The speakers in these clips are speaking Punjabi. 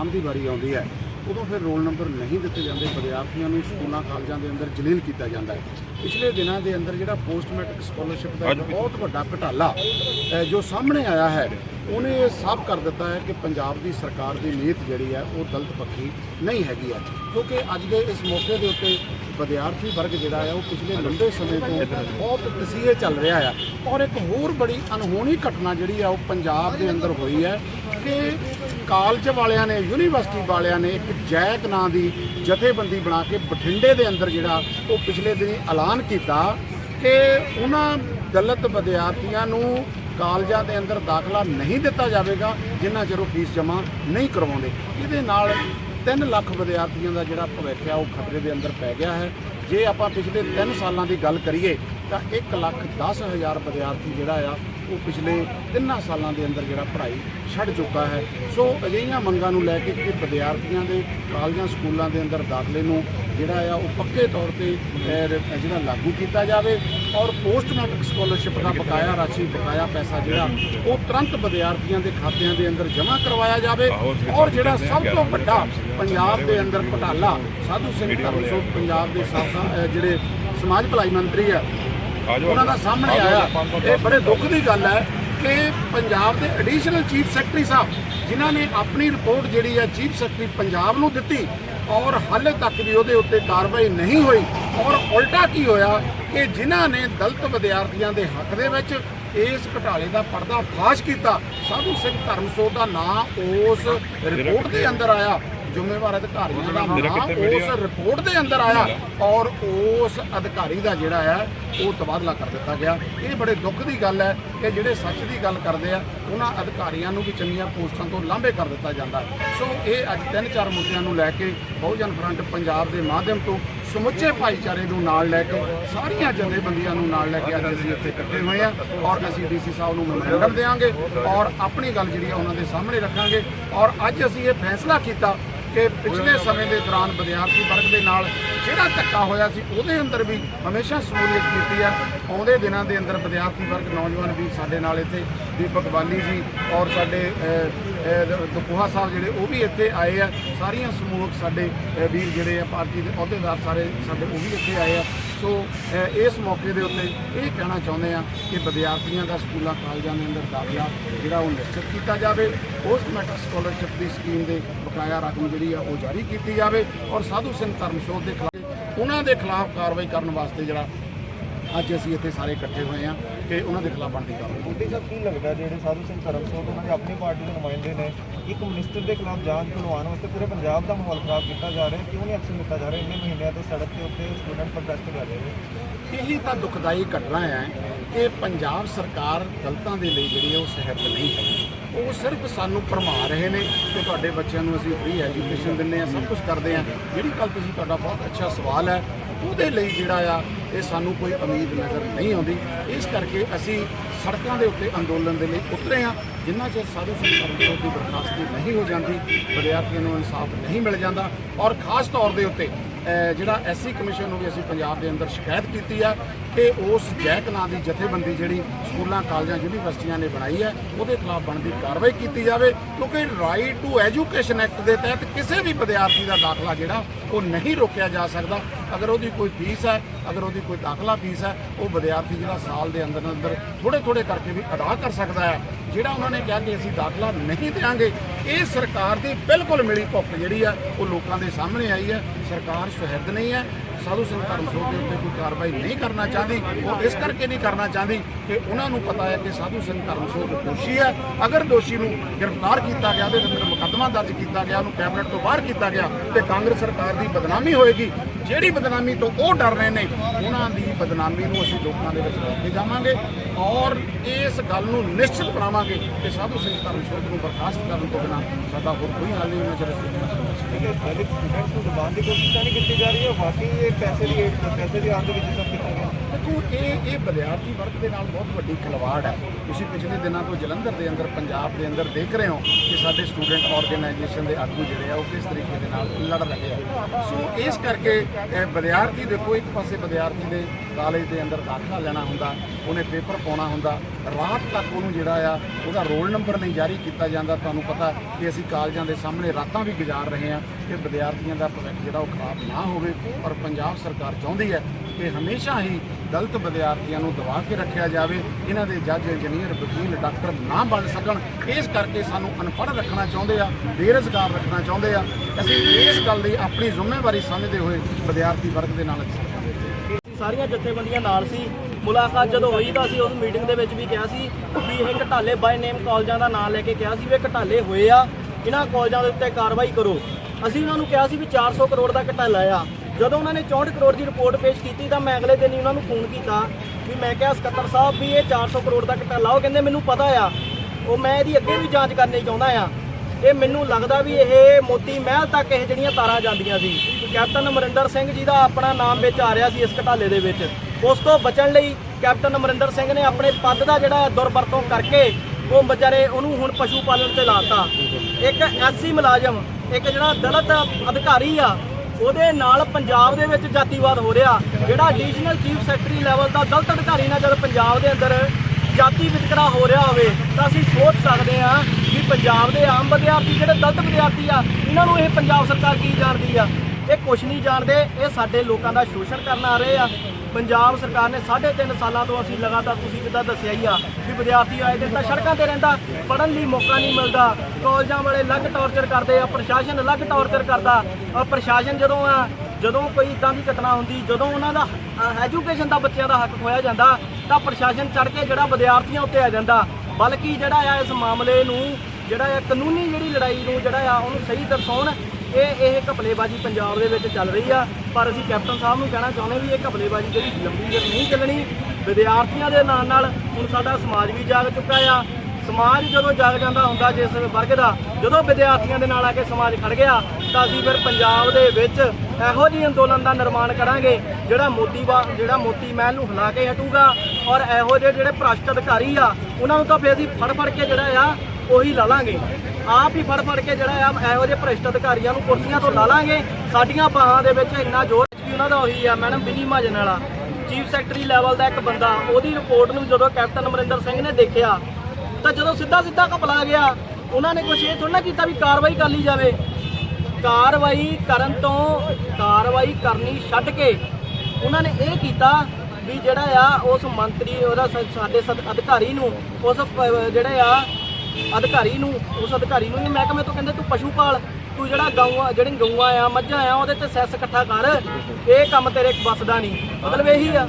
ਇਗਜ਼ਾਮ ਦੀ ਵਾਰੀ ਆਉਂਦੀ ਹੈ, ਉਦੋਂ ਫਿਰ ਰੋਲ ਨੰਬਰ ਨਹੀਂ ਦਿੱਤੇ ਜਾਂਦੇ, ਵਿਦਿਆਰਥੀਆਂ ਨੂੰ ਸਕੂਲਾਂ, ਕਾਲਜਾਂ ਦੇ ਅੰਦਰ ਜਲੀਲ ਕੀਤਾ ਜਾਂਦਾ ਹੈ। ਪਿਛਲੇ ਦਿਨਾਂ ਦੇ ਅੰਦਰ ਜਿਹੜਾ ਪੋਸਟ ਮੈਟ੍ਰਿਕ ਸਕਾਲਰਸ਼ਿਪ ਦਾ ਬਹੁਤ ਵੱਡਾ ਘਟਾਲਾ ਜੋ ਸਾਹਮਣੇ ਆਇਆ ਹੈ ਉਹਨੇ ਇਹ ਸਾਫ਼ ਕਰ ਦਿੱਤਾ ਹੈ ਕਿ ਪੰਜਾਬ ਦੀ ਸਰਕਾਰ ਦੀ ਨੀਤ ਜਿਹੜੀ ਹੈ ਉਹ ਦਲਿਤ ਪੱਖੀ ਨਹੀਂ ਹੈਗੀ ਹੈ। ਕਿਉਂਕਿ ਅੱਜ ਦੇ ਇਸ ਮੌਕੇ ਦੇ ਉੱਤੇ ਵਿਦਿਆਰਥੀ ਵਰਗ ਜਿਹੜਾ ਹੈ ਉਹ ਪਿਛਲੇ ਲੰਬੇ ਸਮੇਂ ਤੋਂ ਬਹੁਤ ਤਸੀਹੇ ਚੱਲ ਰਿਹਾ ਹੈ ਔਰ ਇੱਕ ਹੋਰ ਬੜੀ ਅਨਹੋਣੀ ਘਟਨਾ ਜਿਹੜੀ ਹੈ ਉਹ ਪੰਜਾਬ ਦੇ ਅੰਦਰ ਹੋਈ ਹੈ ਕਿ ਕਾਲਜ ਵਾਲਿਆਂ ਨੇ ਯੂਨੀਵਰਸਿਟੀ ਵਾਲਿਆਂ ਨੇ ਇੱਕ ਜੈਕ ਨਾਂ ਦੀ ਜਥੇਬੰਦੀ ਬਣਾ ਕੇ ਬਠਿੰਡੇ ਦੇ ਅੰਦਰ ਜਿਹੜਾ ਉਹ ਪਿਛਲੇ ਦਿਨੀ ਐਲਾਨ ਕੀਤਾ ਕਿ ਉਹਨਾਂ ਦਲਿਤ ਵਿਦਿਆਰਥੀਆਂ ਨੂੰ ਕਾਲਜਾਂ ਦੇ ਅੰਦਰ ਦਾਖਲਾ ਨਹੀਂ ਦਿੱਤਾ ਜਾਵੇਗਾ ਜਿਨ੍ਹਾਂ ਚਿਰ ਉਹ ਫੀਸ ਜਮ੍ਹਾਂ ਨਹੀਂ ਕਰਵਾਉਂਦੇ। ਇਹਦੇ ਨਾਲ 3 ਲੱਖ ਵਿਦਿਆਰਥੀਆਂ ਦਾ ਜਿਹੜਾ ਭਵਿੱਖ ਹੈ ਉਹ ਖਤਰੇ ਦੇ ਅੰਦਰ ਪੈ ਗਿਆ ਹੈ। ਜੇ ਆਪਾਂ ਪਿਛਲੇ 3 ਸਾਲਾਂ ਦੀ ਗੱਲ ਕਰੀਏ, ਤਾਂ 1 ਲੱਖ 10 ਹਜ਼ਾਰ ਵਿਦਿਆਰਥੀ ਜਿਹੜਾ ਆ ਉਹ ਪਿਛਲੇ 3 ਸਾਲਾਂ ਦੇ ਅੰਦਰ ਜਿਹੜਾ ਪੜ੍ਹਾਈ ਛੱਡ ਚੁੱਕਾ ਹੈ। ਸੋ ਅਜਿਹੀਆਂ ਮੰਗਾਂ ਨੂੰ ਲੈ ਕੇ ਕਿ ਵਿਦਿਆਰਥੀਆਂ ਦੇ ਕਾਲਜਾਂ ਸਕੂਲਾਂ ਦੇ ਅੰਦਰ ਦਾਖਲੇ ਨੂੰ ਜਿਹੜਾ ਆ ਉਹ ਪੱਕੇ ਤੌਰ ਤੇ ਜਿਹੜਾ ਲਾਗੂ ਕੀਤਾ ਜਾਵੇ ਔਰ ਪੋਸਟ ਮੈਟ੍ਰਿਕ ਸਕਾਲਰਸ਼ਿਪ ਦਾ ਬਕਾਇਆ ਰਾਸ਼ੀ ਬਕਾਇਆ ਪੈਸਾ ਜਿਹੜਾ ਉਹ ਤੁਰੰਤ ਵਿਦਿਆਰਥੀਆਂ ਦੇ ਖਾਤਿਆਂ ਦੇ ਅੰਦਰ ਜਮ੍ਹਾਂ ਕਰਵਾਇਆ ਜਾਵੇ ਔਰ ਜਿਹੜਾ ਸਭ ਤੋਂ ਵੱਡਾ ਪੰਜਾਬ ਦੇ ਅੰਦਰ ਘੁਟਾਲਾ ਸਾਧੂ ਸਿੰਘ ਧਰਮਸੋਤ ਪੰਜਾਬ ਦੇ ਸਾਬਕਾ ਜਿਹੜੇ ਸਮਾਜ ਭਲਾਈ ਮੰਤਰੀ ਆ ਉਹਨਾਂ ਦਾ ਸਾਹਮਣੇ ਆਇਆ। ਇਹ ਬੜੇ ਦੁੱਖ ਦੀ ਗੱਲ ਹੈ ਕਿ ਪੰਜਾਬ ਦੇ ਐਡੀਸ਼ਨਲ ਚੀਫ ਸੈਕਟਰੀ ਸਾਹਿਬ ਜਿਨ੍ਹਾਂ ਨੇ ਆਪਣੀ ਰਿਪੋਰਟ ਜਿਹੜੀ ਹੈ ਚੀਫ ਸੈਕਟਰੀ ਪੰਜਾਬ ਨੂੰ ਦਿੱਤੀ ਔਰ ਹਾਲੇ ਤੱਕ ਵੀ ਉਹਦੇ ਉੱਤੇ ਕਾਰਵਾਈ ਨਹੀਂ ਹੋਈ ਔਰ ਉਲਟਾ ਕੀ ਹੋਇਆ ਕਿ ਜਿਨ੍ਹਾਂ ਨੇ ਦਲਿਤ ਵਿਦਿਆਰਥੀਆਂ ਦੇ ਹੱਕ ਦੇ ਵਿੱਚ ਇਸ ਘਟਾਲੇ ਦਾ ਪਰਦਾ ਫਾਸ਼ ਕੀਤਾ ਸਾਧੂ ਸਿੰਘ ਧਰਮਸੋਤ ਦਾ ਨਾਂ ਉਸ ਰਿਪੋਰਟ ਦੇ ਅੰਦਰ ਆਇਆ। ਜ਼ਿੰਮੇਵਾਰ ਅਧਿਕਾਰੀਆਂ ਦਾ ਨਾਮ ਉਸ ਰਿਪੋਰਟ ਦੇ ਅੰਦਰ ਆਇਆ ਔਰ ਉਸ ਅਧਿਕਾਰੀ ਦਾ ਜਿਹੜਾ ਹੈ ਉਹ ਤਬਾਦਲਾ ਕਰ ਦਿੱਤਾ ਗਿਆ। ਇਹ ਬੜੇ ਦੁੱਖ ਦੀ ਗੱਲ ਹੈ ਕਿ ਜਿਹੜੇ ਸੱਚ ਦੀ ਗੱਲ ਕਰਦੇ ਆ ਉਹਨਾਂ ਅਧਿਕਾਰੀਆਂ ਨੂੰ ਵੀ ਚੰਗੀਆਂ ਪੋਸਟਾਂ ਤੋਂ ਲਾਂਭੇ ਕਰ ਦਿੱਤਾ ਜਾਂਦਾ ਸੋ ਇਹ ਅੱਜ ਤਿੰਨ ਚਾਰ ਮੁੱਦਿਆਂ ਨੂੰ ਲੈ ਕੇ ਬਹੁਜਨ ਫਰੰਟ ਪੰਜਾਬ ਦੇ ਮਾਧਿਅਮ ਤੋਂ ਸਮੁੱਚੇ ਭਾਈਚਾਰੇ ਨੂੰ ਨਾਲ ਲੈ ਕੇ ਸਾਰੀਆਂ ਜਥੇਬੰਦੀਆਂ ਨੂੰ ਨਾਲ ਲੈ ਕੇ ਅੱਜ ਅਸੀਂ ਇੱਥੇ ਇਕੱਠੇ ਹੋਏ ਆ ਔਰ ਅਸੀਂ ਡੀਸੀ ਸਾਹਿਬ ਨੂੰ ਮੈਮੋਰੰਡਮ ਦੇਵਾਂਗੇ ਔਰ ਆਪਣੀ ਗੱਲ ਜਿਹੜੀ ਆ ਉਹਨਾਂ ਦੇ ਸਾਹਮਣੇ ਰੱਖਾਂਗੇ ਔਰ ਅੱਜ ਅਸੀਂ ਇਹ ਫੈਸਲਾ ਕੀਤਾ ਕਿ ਪਿਛਲੇ ਸਮੇਂ ਦੇ ਦੌਰਾਨ ਵਿਦਿਆਰਥੀ ਵਰਗ ਦੇ ਨਾਲ ਜਿਹੜਾ ਧੱਕਾ ਹੋਇਆ ਸੀ, ਉਹਦੇ ਅੰਦਰ ਵੀ ਹਮੇਸ਼ਾ ਸ਼ਮੂਲੀਅਤ ਕੀਤੀ ਹੈ। ਆਉਂਦੇ ਦਿਨਾਂ ਦੇ ਅੰਦਰ ਵਿਦਿਆਰਥੀ ਵਰਗ ਨੌਜਵਾਨ ਵੀ ਸਾਡੇ ਨਾਲ ਇੱਥੇ ਦੀਪਕ ਬਾਲੀ ਜੀ ਔਰ ਸਾਡੇ ਦਪੂਹਾ ਸਾਹਿਬ ਜਿਹੜੇ ਉਹ ਵੀ ਇੱਥੇ ਆਏ ਆ। ਸਾਰੀਆਂ ਸਮੂਹਕ ਸਾਡੇ ਵੀਰ ਜਿਹੜੇ ਆ ਪਾਰਟੀ ਦੇ ਅਹੁਦੇਦਾਰ ਸਾਰੇ ਸਾਡੇ ਉਹ ਵੀ ਇੱਥੇ ਆਏ ਆ। ਸੋ ਇਸ ਮੌਕੇ ਦੇ ਉੱਤੇ ਇਹ ਕਹਿਣਾ ਚਾਹੁੰਦੇ ਆ ਕਿ ਵਿਦਿਆਰਥੀਆਂ ਦਾ ਸਕੂਲਾਂ, ਕਾਲਜਾਂ ਦੇ ਅੰਦਰ ਦਾਖਲਾ ਜਿਹੜਾ ਉਹ ਨਿਸ਼ਚਿਤ ਕੀਤਾ ਜਾਵੇ। ਪੋਸਟ ਮੈਟ੍ਰਿਕ ਸਕਾਲਰਸ਼ਿਪ ਦੀ ਸਕੀਮ ਦੇ ਬਕਾਇਆ ਰਕਮ ਜਿਹੜੀ ਆ ਉਹ ਜਾਰੀ ਕੀਤੀ ਜਾਵੇ ਔਰ ਸਾਧੂ ਸਿੰਘ ਧਰਮਸ਼ੋਧ ਦੇ ਖਿਲਾਫ ਉਹਨਾਂ ਦੇ ਖਿਲਾਫ ਕਾਰਵਾਈ ਕਰਨ ਵਾਸਤੇ ਜਿਹੜਾ ਅੱਜ ਅਸੀਂ ਇੱਥੇ ਸਾਰੇ ਇਕੱਠੇ ਹੋਏ ਆ ਕਿ ਉਹਨਾਂ ਦੇ ਖਿਲਾਫ ਬਣਦੀ ਕਾਰਵਾਈ। ਮੋਦੀ ਸਾਹਿਬ ਕੀ ਲੱਗਦਾ ਜਿਹੜੇ ਸਾਧੂ ਸਿੰਘ ਧਰਮਸੋਤ ਉਹਨਾਂ ਦੇ ਆਪਣੀ ਪਾਰਟੀ ਦੇ ਨੁਮਾਇੰਦੇ ਨੇ ਇੱਕ ਮਿਨਿਸਟਰ ਦੇ ਖਿਲਾਫ ਜਾਂਚ ਕਰਵਾਉਣ ਵਾਸਤੇ ਪੂਰੇ ਪੰਜਾਬ ਦਾ ਮਾਹੌਲ ਖਰਾਬ ਕੀਤਾ ਜਾ ਰਿਹਾ ਕਿਉਂ ਨਹੀਂ ਐਕਸ਼ਨ ਲਿੱਤਾ ਜਾ ਰਿਹਾ? ਇੰਨੇ ਮਹੀਨਿਆਂ ਤੋਂ ਸੜਕ ਦੇ ਉੱਤੇ ਸਟੂਡੈਂਟ ਪ੍ਰੋਟੈਸਟ ਕਰ ਰਹੇ ਨੇ। ਇਹੀ ਤਾਂ ਦੁਖਦਾਈ ਘਟਨਾ ਹੈ ਕਿ ਪੰਜਾਬ ਸਰਕਾਰ ਦਲਤਾਂ ਦੇ ਲਈ ਜਿਹੜੀ ਹੈ ਉਹ ਸਹਿਤ ਨਹੀਂ ਹੈ। ਉਹ ਸਿਰਫ ਸਾਨੂੰ ਭਰਮਾ ਰਹੇ ਨੇ ਕਿ ਤੁਹਾਡੇ ਬੱਚਿਆਂ ਨੂੰ ਅਸੀਂ ਫ੍ਰੀ ਐਜੂਕੇਸ਼ਨ ਦਿੰਦੇ ਆ ਸਭ ਕੁਝ ਕਰਦੇ ਆ ਜਿਹੜੀ ਕੱਲ ਤੁਸੀਂ ਤੁਹਾਡਾ ਬਹੁਤ ਅੱਛਾ ਸਵਾਲ ਹੈ, ਉਹਦੇ ਲਈ ਜਿਹੜਾ ਆ, ਇਹ ਸਾਨੂੰ ਕੋਈ ਉਮੀਦ ਨਜ਼ਰ ਨਹੀਂ ਆਉਂਦੀ। ਇਸ ਕਰਕੇ ਅਸੀਂ ਸੜਕਾਂ ਦੇ ਉੱਤੇ ਅੰਦੋਲਨ ਦੇ ਲਈ ਉਤਰੇ ਆ ਜਿੰਨਾ ਚਿਰ ਸਾਧੂ ਸਿੰਘ ਦੀ ਬਰਖਾਸਤੀ ਨਹੀਂ ਹੋ ਜਾਂਦੀ, ਵਿਦਿਆਰਥੀਆਂ ਨੂੰ ਇਨਸਾਫ ਨਹੀਂ ਮਿਲ ਜਾਂਦਾ। ਔਰ ਖਾਸ ਤੌਰ ਦੇ ਉੱਤੇ, ਅਹ, ਜਿਹੜਾ ਐਸਸੀ ਕਮਿਸ਼ਨ ਨੂੰ ਵੀ ਅਸੀਂ ਪੰਜਾਬ ਦੇ ਅੰਦਰ ਸ਼ਿਕਾਇਤ ਕੀਤੀ ਆ ਕਿ ਉਸ ਜੈਕ ਨਾਂ ਦੀ ਜਥੇਬੰਦੀ ਜਿਹੜੀ ਸਕੂਲਾਂ, ਕਾਲਜਾਂ, ਯੂਨੀਵਰਸਿਟੀਆਂ ਨੇ ਬਣਾਈ ਹੈ, ਉਹਦੇ ਖਿਲਾਫ ਬਣਦੀ ਕਾਰਵਾਈ ਕੀਤੀ ਜਾਵੇ, ਕਿਉਂਕਿ ਰਾਈਟ ਟੂ ਐਜੂਕੇਸ਼ਨ ਐਕਟ ਦੇ ਤਹਿਤ ਕਿਸੇ ਵੀ ਵਿਦਿਆਰਥੀ ਦਾ ਦਾਖਲਾ ਜਿਹੜਾ, ਉਹ ਨਹੀਂ ਰੋਕਿਆ ਜਾ ਸਕਦਾ। ਅਗਰ ਉਹਦੀ ਕੋਈ ਫੀਸ ਹੈ, ਅਗਰ ਉਹਦੀ ਕੋਈ ਦਾਖਲਾ ਫੀਸ ਹੈ, ਉਹ ਵਿਦਿਆਰਥੀ ਜਿਹੜਾ ਸਾਲ ਦੇ ਅੰਦਰ ਅੰਦਰ ਥੋੜੇ ਥੋੜੇ ਕਰਕੇ ਵੀ ਅਦਾ ਕਰ ਸਕਦਾ ਹੈ। ਜਿਹੜਾ ਉਹਨਾਂ ਨੇ ਕਿਹਾ ਕਿ ਅਸੀਂ ਦਾਖਲਾ ਨਹੀਂ ਦੇਵਾਂਗੇ ਇਹ ਸਰਕਾਰ ਦੀ ਬਿਲਕੁਲ ਮਿਲੀ ਭੁੱਖ ਜਿਹੜੀ ਆ ਉਹ ਲੋਕਾਂ ਦੇ ਸਾਹਮਣੇ ਆਈ ਹੈ। ਸਰਕਾਰ ਸੁਹਿਰਦ ਨਹੀਂ ਹੈ ਸਾਧੂ ਸਿੰਘ ਧਰਮਸੋਤ ਦੇ ਉੱਤੇ ਕੋਈ ਕਾਰਵਾਈ ਨਹੀਂ ਕਰਨਾ ਚਾਹੁੰਦੀ, ਉਹ ਇਸ ਕਰਕੇ ਨਹੀਂ ਕਰਨਾ ਚਾਹੁੰਦੀ ਕਿ ਉਹਨਾਂ ਨੂੰ ਪਤਾ ਹੈ ਕਿ ਸਾਧੂ ਸਿੰਘ ਧਰਮਸੋਤ ਦੋਸ਼ੀ ਹੈ। ਅਗਰ ਦੋਸ਼ੀ ਨੂੰ ਗ੍ਰਿਫਤਾਰ ਕੀਤਾ ਗਿਆ, ਉਹਦੇ ਅੰਦਰ ਮੁਕੱਦਮਾ ਦਰਜ ਕੀਤਾ ਗਿਆ, ਉਹਨੂੰ ਕੈਬਨਿਟ ਤੋਂ ਬਾਹਰ ਕੀਤਾ ਗਿਆ ਤੇ ਕਾਂਗਰਸ ਸਰਕਾਰ ਦੀ ਬਦਨਾਮੀ ਹੋਏਗੀ। ਜਿਹੜੀ ਬਦਨਾਮੀ ਤੋਂ ਉਹ ਡਰ ਰਹੇ ਨੇ, ਉਹਨਾਂ ਦੀ ਬਦਨਾਮੀ ਨੂੰ ਅਸੀਂ ਲੋਕਾਂ ਦੇ ਵਿੱਚ ਲੈ ਕੇ ਜਾਵਾਂਗੇ ਔਰ ਇਸ ਗੱਲ ਨੂੰ ਨਿਸ਼ਚਿਤ ਬਣਾਵਾਂਗੇ ਕਿ ਸਾਧੂ ਸਿੰਘ ਧਰਮਸੋਤ ਨੂੰ ਬਰਖਾਸਤ ਕਰਨ ਤੋਂ ਬਿਨਾਂ ਸਾਡਾ ਹੋਰ ਕੋਈ ਹੱਲ ਨਹੀਂ ਹੋਣਾ ਚਾਹੀਦਾ ਠੀਕ ਹੈ ਦਲਿਤ ਸਟੂਡੈਂਟਸ ਨੂੰ ਦਬਾਉਣ ਦੀ ਕੋਸ਼ਿਸ਼ ਤਾਂ ਨਹੀਂ ਕੀਤੀ ਜਾ ਰਹੀ ਹੈ ਵਾਕਈ ਇਹ ਦੀ ਪੈਸੇ ਦੀ ਆੜ ਵਿੱਚ ਸਭ ਕੀਤਾ ਗਿਆ। ਦੇਖੋ ਇਹ ਇਹ ਵਿਦਿਆਰਥੀ ਵਰਗ ਦੇ ਨਾਲ ਬਹੁਤ ਵੱਡੀ ਖਿਲਵਾੜ ਹੈ। ਤੁਸੀਂ ਪਿਛਲੇ ਦਿਨਾਂ ਤੋਂ ਜਲੰਧਰ ਦੇ ਅੰਦਰ, ਪੰਜਾਬ ਦੇ ਅੰਦਰ ਦੇਖ ਰਹੇ ਹੋ ਕਿ ਸਾਡੇ ਸਟੂਡੈਂਟ ਆਰਗੇਨਾਈਜੇਸ਼ਨ ਦੇ ਆਗੂ ਜਿਹੜੇ ਆ, ਉਹ ਕਿਸ ਤਰੀਕੇ ਦੇ ਨਾਲ ਲੜ ਰਹੇ ਆ। ਸੋ ਇਸ ਕਰਕੇ ਵਿਦਿਆਰਥੀ ਦੇਖੋ, ਇੱਕ ਪਾਸੇ ਵਿਦਿਆਰਥੀ ਦੇ ਕਾਲਜ ਦੇ ਅੰਦਰ ਦਾਖਲਾ ਲੈਣਾ ਹੁੰਦਾ, ਉਹਨੇ ਪੇਪਰ ਪਾਉਣਾ ਹੁੰਦਾ, ਰਾਤ ਤੱਕ ਉਹਨੂੰ ਜਿਹੜਾ ਆ, ਉਹਦਾ ਰੋਲ ਨੰਬਰ ਨਹੀਂ ਜਾਰੀ ਕੀਤਾ ਜਾਂਦਾ। ਤੁਹਾਨੂੰ ਪਤਾ ਕਿ ਅਸੀਂ ਕਾਲਜਾਂ ਦੇ ਸਾਹਮਣੇ ਰਾਤਾਂ ਵੀ ਗੁਜ਼ਾਰ ਰਹੇ ਹਾਂ ਕਿ ਵਿਦਿਆਰਥੀਆਂ ਦਾ ਭਵਿੱਖ ਜਿਹੜਾ ਉਹ ਖਰਾਬ ਨਾ ਹੋਵੇ। ਪਰ ਪੰਜਾਬ ਸਰਕਾਰ ਚਾਹੁੰਦੀ ਹੈ ਕਿ ਹਮੇਸ਼ਾ ਹੀ ਦਲਿਤ ਵਿਦਿਆਰਥੀਆਂ ਨੂੰ ਦਬਾ ਕੇ ਰੱਖਿਆ ਜਾਵੇ, ਇਹਨਾਂ ਦੇ ਜੱਜ, ਇੰਜੀਨੀਅਰ, ਵਕੀਲ, ਡਾਕਟਰ ਨਾ ਬਣ ਸਕਣ। ਇਸ ਕਰਕੇ ਸਾਨੂੰ ਅਨਪੜ੍ਹ ਰੱਖਣਾ ਚਾਹੁੰਦੇ ਆ, ਬੇਰੁਜ਼ਗਾਰ ਰੱਖਣਾ ਚਾਹੁੰਦੇ ਆ। ਅਸੀਂ ਇਸ ਗੱਲ ਦੀ ਆਪਣੀ ਜ਼ਿੰਮੇਵਾਰੀ ਸਮਝਦੇ ਹੋਏ ਵਿਦਿਆਰਥੀ ਵਰਗ ਦੇ ਨਾਲ ਸਾਰੀਆਂ ਜਥੇਬੰਦੀਆਂ ਨਾਲ ਸੀ। ਮੁਲਾਕਾਤ ਜਦੋਂ ਹੋਈ ਤਾਂ ਅਸੀਂ ਉਸ ਮੀਟਿੰਗ ਦੇ ਵਿੱਚ ਵੀ ਕਿਹਾ ਸੀ ਵੀ ਇਹ ਘਟਾਲੇ ਬਾਈ ਨੇਮ ਕਾਲਜਾਂ ਦਾ ਨਾਮ ਲੈ ਕੇ ਕਿਹਾ ਸੀ ਵੀ ਘਟਾਲੇ ਹੋਏ ਆ। ਇਹਨਾਂ ਕਾਲਜਾਂ ਦੇ ਉੱਤੇ ਕਾਰਵਾਈ ਕਰੋ। ਅਸੀਂ ਉਹਨਾਂ ਨੂੰ ਕਿਹਾ ਸੀ ਵੀ 400 ਕਰੋੜ ਦਾ ਘਟਾਲਾ ਆ। ਜਦੋਂ ਉਹਨਾਂ ਨੇ 64 ਕਰੋੜ ਦੀ ਰਿਪੋਰਟ ਪੇਸ਼ ਕੀਤੀ ਤਾਂ ਮੈਂ ਅਗਲੇ ਦਿਨ ਹੀ ਉਹਨਾਂ ਨੂੰ ਫੋਨ ਕੀਤਾ ਵੀ ਮੈਂ ਕਿਹਾ ਸਕੱਤਰ ਸਾਹਿਬ ਵੀ ਇਹ 400 ਕਰੋੜ ਦਾ ਘਟਾਲਾ, ਉਹ ਕਹਿੰਦੇ ਮੈਨੂੰ ਪਤਾ ਆ। ਉਹ ਮੈਂ ਇਹਦੀ ਅੱਗੇ ਵੀ ਜਾਂਚ ਕਰਨੀ ਚਾਹੁੰਦਾ ਆ। ਇਹ ਮੈਨੂੰ ਲੱਗਦਾ ਵੀ ਇਹ ਮੋਤੀ ਮਹਿਲ ਤੱਕ ਇਹ ਜਿਹੜੀਆਂ ਤਾਰਾਂ ਜਾਂਦੀਆਂ ਸੀ। ਕੈਪਟਨ ਅਮਰਿੰਦਰ ਸਿੰਘ ਜੀ ਦਾ ਆਪਣਾ ਨਾਮ ਵਿੱਚ ਆ ਰਿਹਾ ਸੀ ਇਸ ਘਟਾਲੇ ਦੇ ਵਿੱਚ। ਉਸ ਤੋਂ ਬਚਣ ਲਈ ਕੈਪਟਨ ਅਮਰਿੰਦਰ ਸਿੰਘ ਨੇ ਆਪਣੇ ਪਦ ਦਾ ਜਿਹੜਾ ਦੁਰਵਰਤੋਂ ਕਰਕੇ ਉਹ ਵਿਚਾਰੇ ਉਹਨੂੰ ਹੁਣ ਪਸ਼ੂ ਪਾਲਣ ਤੇ ਲਾਤਾ। ਇੱਕ ਐਸਸੀ ਮੁਲਾਜ਼ਮ, ਇੱਕ ਜਿਹੜਾ ਦਲਿਤ ਅਧਿਕਾਰੀ ਆ, ਉਹਦੇ ਨਾਲ ਪੰਜਾਬ ਦੇ ਵਿੱਚ ਜਾਤੀਵਾਦ ਹੋ ਰਿਹਾ। ਜਿਹੜਾ ਐਡੀਸ਼ਨਲ ਚੀਫ ਸੈਕਟਰੀ ਲੈਵਲ ਦਾ ਦਲਿਤ ਅਧਿਕਾਰੀ ਨਾਲ ਜਦ ਪੰਜਾਬ ਦੇ ਅੰਦਰ ਜਾਤੀ ਵਿਤਕਰਾ ਹੋ ਰਿਹਾ ਹੋਵੇ, ਤਾਂ ਅਸੀਂ ਸੋਚ ਸਕਦੇ ਹਾਂ ਕਿ ਪੰਜਾਬ ਦੇ ਆਮ ਵਿਦਿਆਰਥੀ, ਜਿਹੜੇ ਦਲਿਤ ਵਿਦਿਆਰਥੀ ਆ, ਇਹਨਾਂ ਨੂੰ ਇਹ ਪੰਜਾਬ ਸਰਕਾਰ ਕੀ ਜਾਣਦੀ ਆ? ਇਹ ਕੁਝ ਨਹੀਂ ਜਾਣਦੇ, ਇਹ ਸਾਡੇ ਲੋਕਾਂ ਦਾ ਸ਼ੋਸ਼ਣ ਕਰਨ ਆ ਰਹੇ ਆ। ਪੰਜਾਬ ਸਰਕਾਰ ਨੇ 3.5 ਸਾਲਾਂ ਤੋਂ ਅਸੀਂ ਲਗਾਤਾਰ ਤੁਸੀਂ ਜਿੱਦਾਂ ਦੱਸਿਆ ਹੀ ਆ ਵੀ ਵਿਦਿਆਰਥੀ ਆਏ ਦਿਨ ਤਾਂ ਸੜਕਾਂ ਤੇ ਰਹਿੰਦਾ ਪੜਨ ਲਈ ਮੌਕਾ ਨਹੀਂ ਮਿਲਦਾ। ਕਾਲਜਾਂ ਵਾਲੇ ਅਲੱਗ ਟੌਰਚਰ ਕਰਦੇ ਆ, ਪ੍ਰਸ਼ਾਸਨ ਅਲੱਗ ਟੌਰਚਰ ਕਰਦਾ। ਔਰ ਪ੍ਰਸ਼ਾਸਨ ਜਦੋਂ ਆ, ਜਦੋਂ ਕੋਈ ਇਦਾਂ ਦੀ ਘਟਨਾ ਹੁੰਦੀ, ਜਦੋਂ ਉਹਨਾਂ ਦਾ ਐਜੂਕੇਸ਼ਨ ਦਾ ਬੱਚਿਆਂ ਦਾ ਹੱਕ ਖੋਇਆ ਜਾਂਦਾ, ਤਾਂ ਪ੍ਰਸ਼ਾਸਨ ਚੜ ਕੇ ਜਿਹੜਾ ਵਿਦਿਆਰਥੀਆਂ ਉੱਤੇ ਆ ਜਾਂਦਾ। ਬਲਕਿ ਜਿਹੜਾ ਆ ਇਸ ਮਾਮਲੇ ਨੂੰ, ਜਿਹੜਾ ਆ ਕਾਨੂੰਨੀ ਜਿਹੜੀ ਲੜਾਈ ਨੂੰ ਜਿਹੜਾ ਆ, ਉਹਨੂੰ ਸਹੀ ਦਰਸਾਉਣ ਇਹ ਇਹ ਘਪਲੇਬਾਜ਼ੀ ਪੰਜਾਬ ਦੇ ਵਿੱਚ ਚੱਲ ਰਹੀ ਆ, ਪਰ ਅਸੀਂ ਕੈਪਟਨ ਸਾਹਿਬ ਨੂੰ ਕਹਿਣਾ ਚਾਹੁੰਦੇ ਵੀ ਇਹ ਘਪਲੇਬਾਜ਼ੀ ਜਿਹੜੀ ਲੰਬੀ ਦੇਰ ਨਹੀਂ ਚੱਲਣੀ, ਵਿਦਿਆਰਥੀਆਂ ਦੇ ਨਾਲ ਨਾਲ ਹੁਣ ਸਾਡਾ ਸਮਾਜ ਵੀ ਜਾਗ ਚੁੱਕਾ ਆ। ਸਮਾਜ ਜਦੋਂ ਜਾਗ ਜਾਂਦਾ ਹੁੰਦਾ ਜਿਸ ਵਰਗ ਦਾ, ਜਦੋਂ ਵਿਦਿਆਰਥੀਆਂ ਦੇ ਨਾਲ ਆ ਕੇ ਸਮਾਜ ਖੜ ਗਿਆ, ਤਾਂ ਅਸੀਂ ਫਿਰ ਪੰਜਾਬ ਦੇ ਵਿੱਚ ਇਹੋ ਜਿਹੀ ਅੰਦੋਲਨ ਦਾ ਨਿਰਮਾਣ ਕਰਾਂਗੇ, ਜਿਹੜਾ ਮੋਦੀ ਵਾ, ਜਿਹੜਾ ਮੋਤੀ ਮਹਿਲ ਨੂੰ ਹਿਲਾ ਕੇ ਹਟੂਗਾ ਔਰ ਇਹੋ ਜਿਹੇ ਜਿਹੜੇ ਭ੍ਰਸ਼ਟ ਅਧਿਕਾਰੀ ਆ, ਉਹਨਾਂ ਨੂੰ ਤਾਂ ਫਿਰ ਅਸੀਂ ਫੜ ਫੜ ਕੇ ਜਿਹੜਾ ਆ, ਉਹੀ ਲਾ ਲਾਂਗੇ। ਆਪ ਹੀ ਫੜ ਫੜ ਕੇ ਜਿਹੜਾ ਆ, ਇਹੋ ਜਿਹੇ ਭ੍ਰਸ਼ਟ ਅਧਿਕਾਰੀਆਂ ਨੂੰ ਕੁਰਸੀਆਂ ਤੋਂ ਲਾ ਲਾਂਗੇ। ਸਾਡੀਆਂ ਬਾਹਾਂ ਦੇ ਵਿੱਚ ਇੰਨਾ ਜ਼ੋਰ ਵੀ ਉਹਨਾਂ ਦਾ ਉਹੀ ਆ, ਮੈਡਮ ਬਿਨੀ ਮਹਾਜਨ ਵਾਲਾ। ਚੀਫ ਸੈਕਟਰੀ ਲੈਵਲ ਦਾ ਇੱਕ ਬੰਦਾ, ਉਹਦੀ ਰਿਪੋਰਟ ਨੂੰ ਜਦੋਂ ਕੈਪਟਨ ਅਮਰਿੰਦਰ ਸਿੰਘ ਨੇ ਦੇਖਿਆ, ਤਾਂ ਜਦੋਂ ਸਿੱਧਾ ਸਿੱਧਾ ਘਪਲਾ ਗਿਆ, ਉਹਨਾਂ ਨੇ ਕੁਛ ਇਹ ਥੋੜਾ ਨਾ ਕੀਤਾ ਵੀ ਕਾਰਵਾਈ ਕਰ ਲਈ ਜਾਵੇ। ਕਾਰਵਾਈ ਕਰਨ ਤੋਂ ਕਾਰਵਾਈ ਕਰਨੀ ਛੱਡ ਕੇ ਉਹਨਾਂ ਨੇ ਇਹ ਕੀਤਾ ਵੀ ਜਿਹੜਾ ਆ, ਉਸ ਮੰਤਰੀ, ਉਹਦਾ ਸਾਡੇ ਸਦ- ਅਧਿਕਾਰੀ ਨੂੰ, ਉਸ ਜਿਹੜੇ ਆ ਅਧਿਕਾਰੀ ਨੂੰ, ਉਸ ਅਧਿਕਾਰੀ ਨੂੰ ਨਹੀਂ ਮਹਿਕਮੇ ਤੋਂ ਕਹਿੰਦੇ ਤੂੰ ਪਸ਼ੂ ਪਾਲ ਤੂੰ ਜਿਹੜਾ ਗਊਆਂ ਜਿਹੜੀ ਗਊਆਂ ਆ, ਮੱਝਾਂ ਆ, ਉਹਦੇ ਤੇ ਸੈਸ ਇਕੱਠਾ ਕਰ। ਇਹ ਕੰਮ ਤੇਰੇ ਵੱਸਦਾ ਨਹੀਂ। ਮਤਲਬ ਇਹੀ ਆ,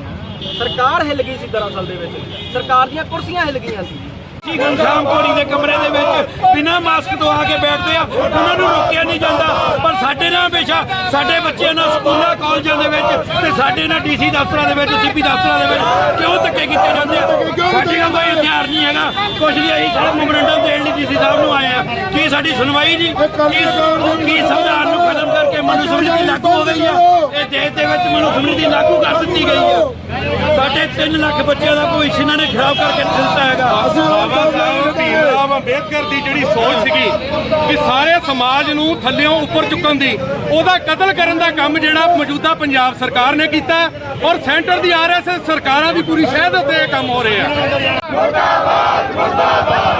ਸਰਕਾਰ ਹਿੱਲ ਗਈ ਸੀ ਦਰਅਸਲ ਦੇ ਵਿੱਚ। ਸਰਕਾਰ ਦੀਆਂ ਕੁਰਸੀਆਂ ਹਿੱਲ ਗਈਆਂ ਸੀ। ਜੀ ਘਨਸ਼ਾਮ ਕੋੜੀ ਦੇ ਕਮਰੇ ਦੇ ਵਿੱਚ ਬਿਨਾਂ ਮਾਸਕ ਤੋਂ ਆ ਕੇ ਬੈਠਦੇ ਆ, ਉਹਨਾਂ ਨੂੰ ਰੋਕਿਆ ਨਹੀਂ ਜਾਂਦਾ। ਪਰ ਸਾਡੇ ਨਾਲ ਹਮੇਸ਼ਾ ਸਾਡੇ ਬੱਚਿਆਂ ਨਾਲ ਸਕੂਲਾਂ, ਕਾਲਜਾਂ ਦੇ ਵਿੱਚ ਤੇ ਸਾਡੇ ਨਾਲ ਡੀਸੀ ਦਫ਼ਤਰਾਂ ਦੇ ਵਿੱਚ, ਸੀਪੀ ਦਫ਼ਤਰਾਂ ਦੇ ਵਿੱਚ ਕਿਉਂ ਧੱਕੇ ਕੀਤੇ ਜਾਂਦੇ ਆ ਸਾਡੇ ਨਾਲ ਕੋਈ ਹਥਿਆਰ ਨਹੀਂ ਕੁਝ ਨਹੀਂ ਅਸੀਂ ਸਿਰਫ ਮੈਮੋਰੰਡਮ ਦੇਣ ਲਈ ਡੀਸੀ ਸਾਹਿਬ ਨੂੰ ਆਏ ਆ। ਕੀ ਸਾਡੀ ਸੁਣਵਾਈ ਜੀ? ਕੀ ਕੀ ਸੰਵਿਧਾਨ ਨੂੰ ਖਤਮ ਕਰਕੇ ਮਨੂ ਸਮਰਿੱਧੀ ਲਾਗੂ ਹੋ ਗਈ ਆ? ਇਹ ਦੇਸ਼ ਦੇ ਵਿੱਚ ਮਨੂ ਸਮਰਿੱਧੀ ਲਾਗੂ ਕਰ ਦਿੱਤੀ ਗਈ ਆ। ਸਾਡੇ 3 ਲੱਖ ਬੱਚਿਆਂ ਦਾ ਭਵਿੱਖ ਇਹਨਾਂ ਨੇ ਖਰਾਬ ਕਰਕੇ ਦਿੱਤਾ ਹੈਗਾ। ਬਾਬਾ ਸਾਹਿਬ ਭੀਮ ਅੰਬੇਦਕਰ ਦੀ ਜਿਹੜੀ ਸੋਚ ਸੀਗੀ ਵੀ ਸਾਰੇ ਸਮਾਜ ਨੂੰ ਥੱਲਿਓਂ ਉੱਪਰ ਚੁੱਕਣ ਦੀ ਉਹਦਾ ਕਤਲ ਕਰਨ ਦਾ ਕੰਮ ਜਿਹੜਾ ਮੌਜੂਦਾ ਪੰਜਾਬ ਸਰਕਾਰ ਨੇ ਕੀਤਾ ਔਰ ਸੈਂਟਰ ਦੀ ਆਰਐਸਐਸ ਸਰਕਾਰਾਂ ਦੀ ਪੂਰੀ ਸ਼ਹਿਦ ਉੱਤੇ ਇਹ ਕੰਮ ਹੋ ਰਿਹਾ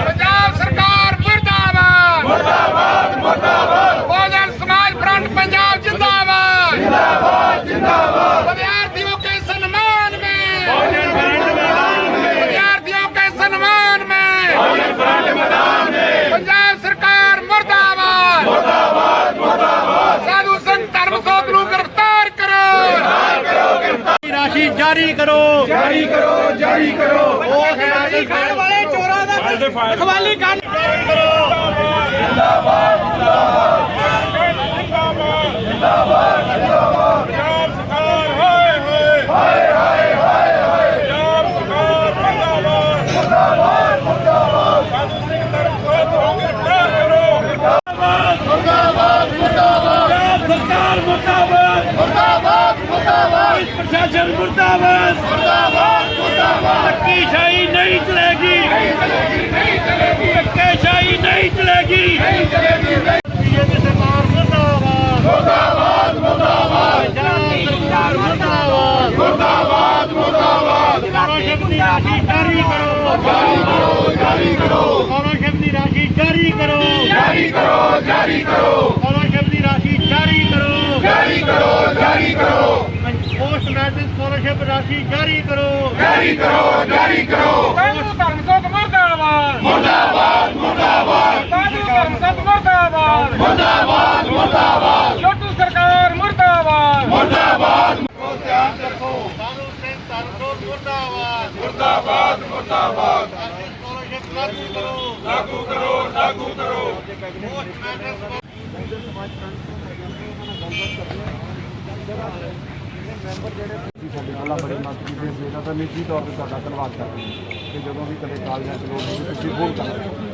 ਪੰਜਾਬ ਸਰਕਾਰ ਮੁਰਦਾਬਾਦ। ਮੁਰਦਾਬਾਦ ਮੁਰਦਾਬਾਦ। ਬਹੁਜਨ ਸਮਾਜ ਫਰੰਟ ਪੰਜਾਬ ਜਿੰਦਾਬਾਦ। ਜਿੰਦਾਬਾਦ ਜਿੰਦਾਬਾਦ। ਰਾਸ਼ੀ ਜਾਰੀ ਕਰੋ। ਜਾਰੀ ਕਰੋ ਜਾਰੀ ਕਰੋ। ਵਾਲੇ ਚੋਰਾਂ ਦਾ ਖਵਾਲੀ ਕਰ। ਪੰਜਾਬ ਸਰਕਾਰ ਮੁਰਦਾਬਾਦ। ਮੁਰਦਾਬਾਦ। ਮੁਰਦਾਬਾਦ। ਪ੍ਰਸ਼ਾਸਨ ਮੁਰਦਾਬਾਦ। ਮੁਰਦਾਬਾਦ ਮੁਰਦਾਬਾਦ। ਧੱਕੀਸ਼ਾਹੀ ਨਹੀਂ ਚਲੇਗੀ। ਨਹੀਂ ਚਲੇਗੀ। ਨਹੀਂ ਚਲੇਗੀ। ਧੱਕੇਸ਼ਾਹੀ ਨਹੀਂ ਚਲੇਗੀ। ਨਹੀਂ ਚਲੇਗੀ। ਬੀਜੇਪੀ ਸਰਕਾਰ ਮੁਰਦਾਬਾਦ। ਮੁਰਦਾਬਾਦ ਮੁਰਦਾਬਾਦ ਪੰਜਾਬ ਸਰਕਾਰ ਮੁਰਦਾਬਾਦ ਮੁਰਦਾਬਾਦ ਮੁਰਦਾਬਾਦ ਸਕੋਲਰਸ਼ਿਪ ਦੀ ਰਾਸ਼ੀ ਜਾਰੀ ਕਰੋ ਜਾਰੀ ਕਰੋ ਜਾਰੀ ਕਰੋ ਸਕੋਲਰਸ਼ਿਪ ਦੀ ਰਾਸ਼ੀ ਜਾਰੀ ਕਰੋ ਜਾਰੀ ਕਰੋ ਜਾਰੀ ਕਰੋ ਸਕੋਲਰਸ਼ਿਪ ਦੀ ਰਾਸ਼ੀ ਜਾਰੀ ਕਰੋ ਜਾਰੀ ਕਰੋ ਜਾਰੀ ਕਰੋ ਪੋਸਟ ਮੈਟ੍ਰਿਕ ਸਕੋਲਰਸ਼ਿਪ ਰਾਸ਼ੀ ਜਾਰੀ ਕਰੋ ਸਾਧੂ ਧਰਮ ਸੋਤ ਮੁਰਦਾਬਾਦ ਮੁਰਦਾਬਾਦ ਮੁਰਦਾਬਾਦ ਸਾਧੂ ਧਰਮ ਸੋਤ ਮੁਰਦਾਬਾਦ ਮੁਰਦਾਬਾਦ ਮੁਰਦਾਬਾਦ ਛੋਟੂ ਸਰਕਾਰ ਮੁਰਦਾਬਾਦ ਸਾਧੂ ਸਿੰਘ ਧਰਮਸੋਤ ਮੁਰਦਾਬਾਦ ਮੁਰਦਾਬਾਦ। ਮੁਰਦਾਬਾਦ ਲਾਗੂ ਕਰੋ ਲਾਗੂ ਕਰੋ। ਲਾਗੂ ਕਰੋ ਪੋਸਟ ਮੈਟ੍ਰਿਕ ਸਾਡੇ ਨਾਲ ਬੜੇ ਮਦਦ ਕੀਤੀ ਇਹਨਾਂ ਦਾ ਨਿੱਜੀ ਤੌਰ ਤੇ ਤੁਹਾਡਾ ਧੰਨਵਾਦ ਕਰਦੇ ਕਿ ਜਦੋਂ ਵੀ ਕਦੇ ਕਾਲਜਾਂ ਚ ਲੋੜ ਹੋਵੇ ਤੁਸੀਂ ਫੋਨ ਕਰੋ।